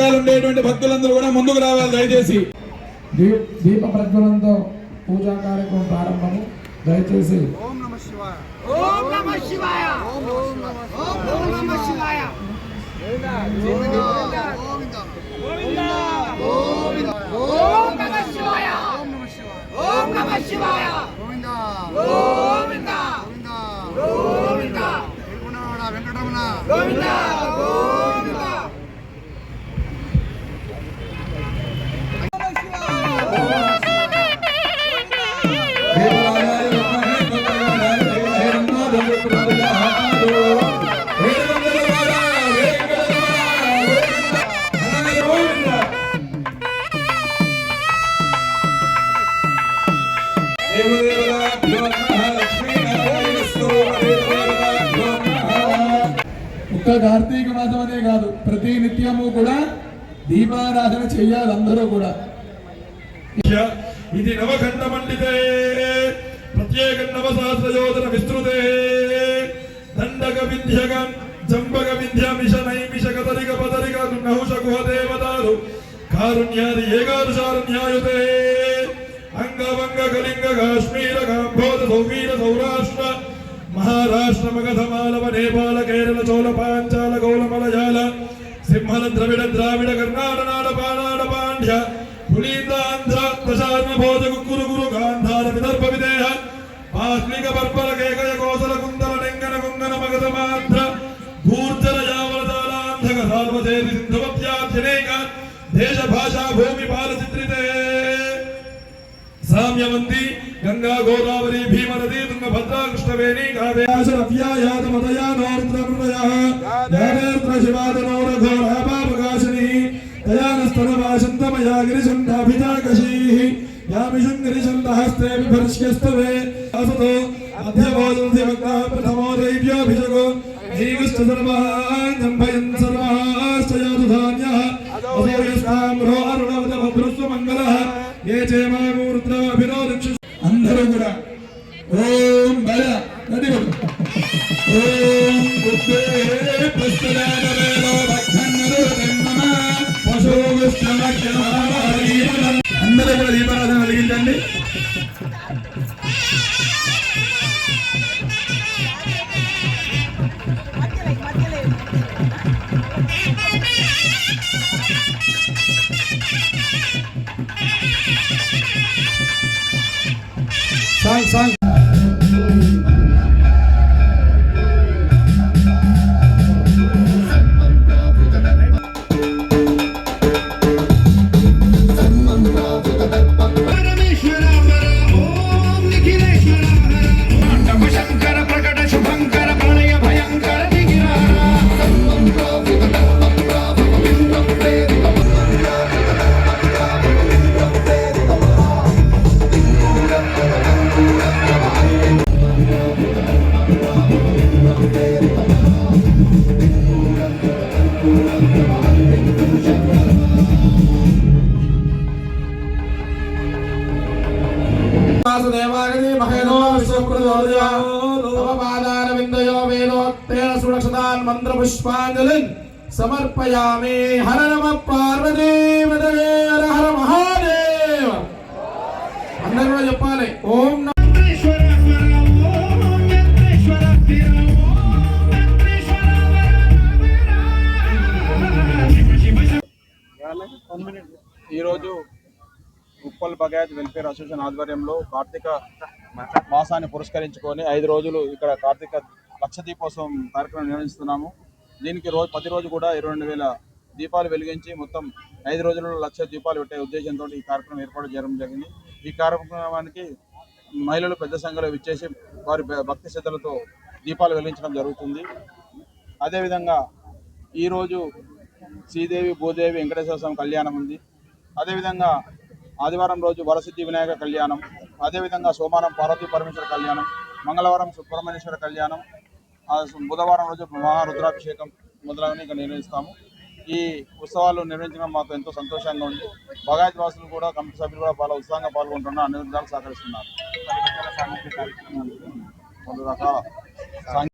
వెనకాల ఉండేటువంటి భక్తులందరూ కూడా ముందుకు రావాలి దయచేసి దీప ప్రజ్వలంతో పూజా కార్యక్రమం ప్రారంభము దయచేసి ఓం ఒక్క కార్తీక మాసం అనే కాదు ప్రతి నిత్యము కూడా దీపారాధన చెయ్యాలి అందరూ కూడా. ఇది నవఖండ మండితే ప్రత్యేక నవసహస్రయోజన విస్తృతే. దండక వింధ్యగ జంబక విద్య మిష నైమిష కదరిక పదరిక నహుష గుహ దేవతారు కారుణ్యాది ఏకాదశారుణ్యాయుతే. అంగవంగ కళింగ కాశ్మీర కాంబోధ సౌవీర సౌరాష్ట్ర మహారాష్ట్ర మగధ మాలవ నేపాల కేరళ చోళ పాంచాల గౌల మలయాళ సింహల ద్రవిడ ద్రావిడ కర్ణాట పానాడ పాండ్య పులీంద్రాంధ్ర ప్రశార్మ భోజ కురు గురు గాంధార విదర్భ విదేహ పాస్మిక పర్పల కేకయ కోసల మగధ మాంధ్ర गोदावरी भीमनदी तुंगभद्रा कृष्णवेणी काव्याशरव्यायातमतयानोरुद्रमृतयः शिवादनोरघोरापापकाशिनी तया नस्तनवाशन्तमयागिरिशन्ताभिताकशीः यामिशङ्करिशन्तहस्ते बिभर्ष्यस्तवे असतो अध्य भोजन से भक्ताः प्रथमो दैव्योऽभिषगो जीवश्च सर्वाः जम्भयन् सर्वाश्च यातु धान्यः असो यस्ताम्रो अरुणवतभद्रस्वमङ्गलः ये चेमामूर्त्राभिर అందరూ కూడా దీపారాధన వెలిగించండి వాసుదేవాగని మహేనో విశ్వకృతోదయ తవ పాదారవిందయో వేదోక్తేన సురక్షతాన్ మంత్ర పుష్పాంజలిన్ సమర్పయామి హర నమ పార్వతీ హర హర మహాదేవ అందరూ కూడా చెప్పాలి ఓం ఈరోజు ఉప్పల్ బగాయత్ వెల్ఫేర్ అసోసియేషన్ ఆధ్వర్యంలో కార్తీక మాసాన్ని పురస్కరించుకొని ఐదు రోజులు ఇక్కడ కార్తీక లక్ష దీపోత్సవం కార్యక్రమం నిర్వహిస్తున్నాము. దీనికి రోజు ప్రతిరోజు కూడా ఇరవై రెండు వేల దీపాలు వెలిగించి మొత్తం ఐదు రోజులలో లక్ష దీపాలు పెట్టే ఉద్దేశంతో ఈ కార్యక్రమం ఏర్పాటు చేయడం జరిగింది. ఈ కార్యక్రమానికి మహిళలు పెద్ద సంఖ్యలో విచ్చేసి వారి భక్తి శ్రద్ధలతో దీపాలు వెలిగించడం జరుగుతుంది. అదేవిధంగా ఈరోజు శ్రీదేవి భూదేవి వెంకటేశ్వర స్వామి కళ్యాణం ఉంది. అదేవిధంగా ఆదివారం రోజు వరసిద్ధి వినాయక కళ్యాణం అదేవిధంగా సోమవారం పార్వతీ పరమేశ్వర కళ్యాణం మంగళవారం సుబ్రహ్మణ్యేశ్వర కళ్యాణం బుధవారం రోజు మహారుద్రాభిషేకం మొదలైనవి ఇక్కడ నిర్వహిస్తాము. ఈ ఉత్సవాలు నిర్వహించడం మాకు ఎంతో సంతోషంగా ఉంది. బగాయత్ వాసులు కూడా కమిటీ సభ్యులు కూడా చాలా ఉత్సాహంగా పాల్గొంటున్నారు. అన్ని విధాలు సహకరిస్తున్నారు. పలు రకాల